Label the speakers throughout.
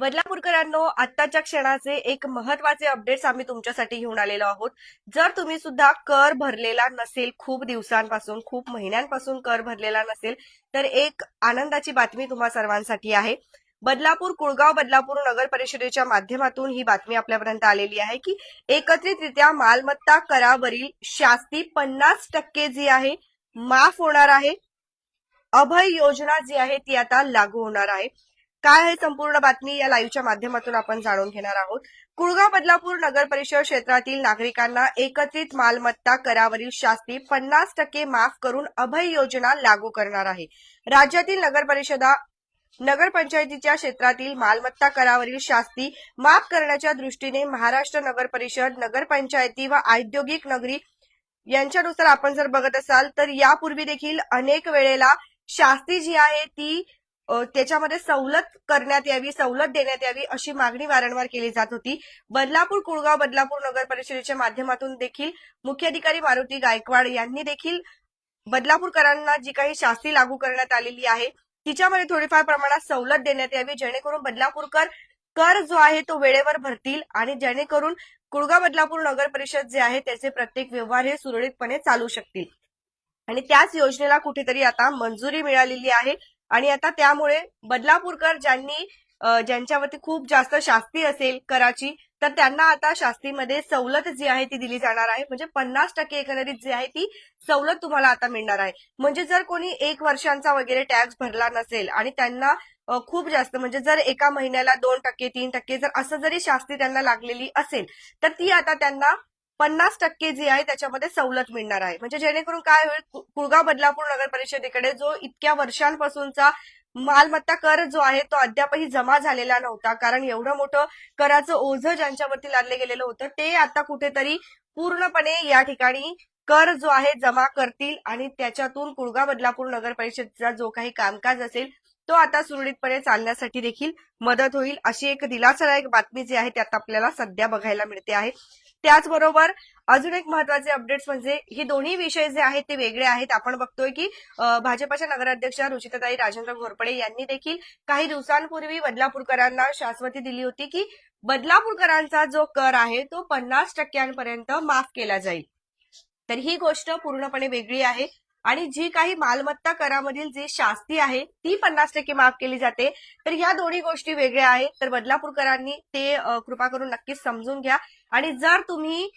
Speaker 1: बदलापूरकरांनो आत्ताच्या क्षणाचे एक महत्त्वाचे अपडेट्स आम्ही तुमच्यासाठी घेऊन आलेलो आहोत. जर तुम्ही सुद्धा कर भरलेला नसेल खूप दिवसांपासून खूप महिन्यांपासून कर भरलेला नसेल तर एक आनंदाची बातमी तुम्हा सर्वांसाठी आहे. बदलापूर कुळगाव बदलापूर नगर परिषदेच्या माध्यमातून ही बातमी आपल्यापर्यंत आलेली आहे की एकत्रितरित्या मालमत्ता करावरील शास्ती पन्नास टक्के जी आहे माफ होणार आहे. अभय योजना जी आहे ती आता लागू होणार आहे. काय आहे संपूर्ण बातमी या लाईव्हच्या माध्यमातून आपण जाणून घेणार आहोत. कुळगाव बदलापूर नगर परिषद क्षेत्रातील नागरिकांना एकत्रित मालमत्ता करावरील शास्ती पन्नास टक्के माफ करून अभय योजना लागू करणार आहे. राज्यातील नगर परिषदा नगरपंचायतीच्या क्षेत्रातील मालमत्ता करावरील शास्ती माफ करण्याच्या दृष्टीने महाराष्ट्र नगर परिषद नगरपंचायती व औद्योगिक नगरी यांच्यानुसार आपण जर बघत असाल तर यापूर्वी देखील अनेक वेळेला शास्ती जी आहे ती त्याच्यामध्ये सवलत करण्यात यावी सवलत देण्यात यावी अशी मागणी वारंवार केली जात होती. बदलापूर कुळगाव बदलापूर नगर परिषदेच्या माध्यमातून देखील मुख्याधिकारी मारुती गायकवाड यांनी देखील बदलापूरकरांना जी काही शास्ती लागू करण्यात आलेली आहे तिच्यामध्ये थोडीफार प्रमाणात सवलत देण्यात यावी जेणेकरून बदलापूरकर कर जो आहे तो वेळेवर भरतील आणि जेणेकरून कुळगाव बदलापूर नगर परिषद जे आहे त्याचे प्रत्येक व्यवहार हे सुरळीतपणे चालू शकतील. आणि त्याच योजनेला कुठेतरी आता मंजुरी मिळालेली आहे. आणि आता त्यामुळे बदलापूरकर ज्यांनी ज्यांच्यावरती खूप जास्त शास्ती असेल कराची तर त्यांना आता शास्तीमध्ये सवलत जी आहे ती दिली जाणार आहे. म्हणजे पन्नास टक्के एकंदरीत जी आहे ती सवलत तुम्हाला आता मिळणार आहे. म्हणजे जर कोणी एक वर्षांचा वगैरे टॅक्स भरला नसेल आणि त्यांना खूप जास्त म्हणजे जर एका महिन्याला दोन टक्के तीन टक्के जर असं जरी शास्ती त्यांना लागलेली असेल तर ती आता त्यांना पन्नास टक्के जी आहे त्याच्यामध्ये सवलत मिळणार आहे. म्हणजे जेणेकरून काय होईल कुळगाव बदलापूर नगर परिषदेकडे जो इतक्या वर्षांपासूनचा मालमत्ता कर जो आहे तो अद्यापही जमा झालेला नव्हता. कारण एवढं मोठं कराचं ओझं ज्यांच्यावरती लादले गेलेलं होतं ते आता कुठेतरी पूर्णपणे या ठिकाणी कर जो आहे जमा करतील आणि त्याच्यातून कुळगाव बदलापूर नगर परिषदेचा जो काही कामकाज असेल तो आता सुरळीतपणे चालण्यासाठी देखील मदत होईल. अशी एक दिलासादायक बातमी जी आहे त्यात आपल्याला सध्या बघायला मिळते आहे. त्याचबरोबर अजून एक महत्त्वाचे अपडेट्स म्हणजे हे दोन्ही विषय जे आहेत ते वेगळे आहेत. आपण बघतोय की भाजपाच्या भाजपच्या नगराध्यक्षा रुचिताताई राजेंद्र घोरपडे यांनी देखील काही दिवसांपूर्वी बदलापूरकरांना शाश्वती दिली होती की बदलापूरकरांचा जो कर आहे तो पन्नास टक्क्यांपर्यंत माफ केला जाईल. तर ही गोष्ट पूर्णपणे वेगळी आहे. आणि जी काही मालमत्ता करामधील जी शास्ती आहे ती पन्नास टक्के माफ केली जाते. तर ह्या दोन्ही गोष्टी वेगळ्या आहेत. तर बदलापूरकरांनी ते कृपा करून नक्कीच समजून घ्या. आणि जर तुम्ही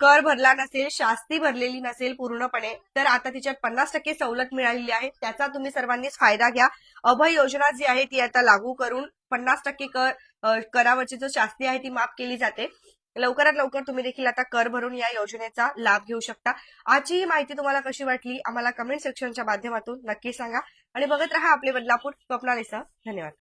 Speaker 1: कर भरला नसेल शास्ती भरलेली नसेल पूर्णपणे तर आता तिच्यात पन्नास टक्के सवलत मिळालेली आहे. त्याचा तुम्ही सर्वांनीच फायदा घ्या. अभय योजना जी आहे ती आता लागू करून पन्नास टक्के कर करावरची जो शास्ती आहे ती माफ केली जाते. लवकरात लवकर तुम्ही देखील आता कर भरून या योजनेचा लाभ घेऊ शकता. आजची ही माहिती तुम्हाला कशी वाटली आम्हाला कमेंट सेक्शनच्या माध्यमातून नक्की सांगा. आणि बघत राहा आपले बदलापूर स्वप्नालीसह. धन्यवाद.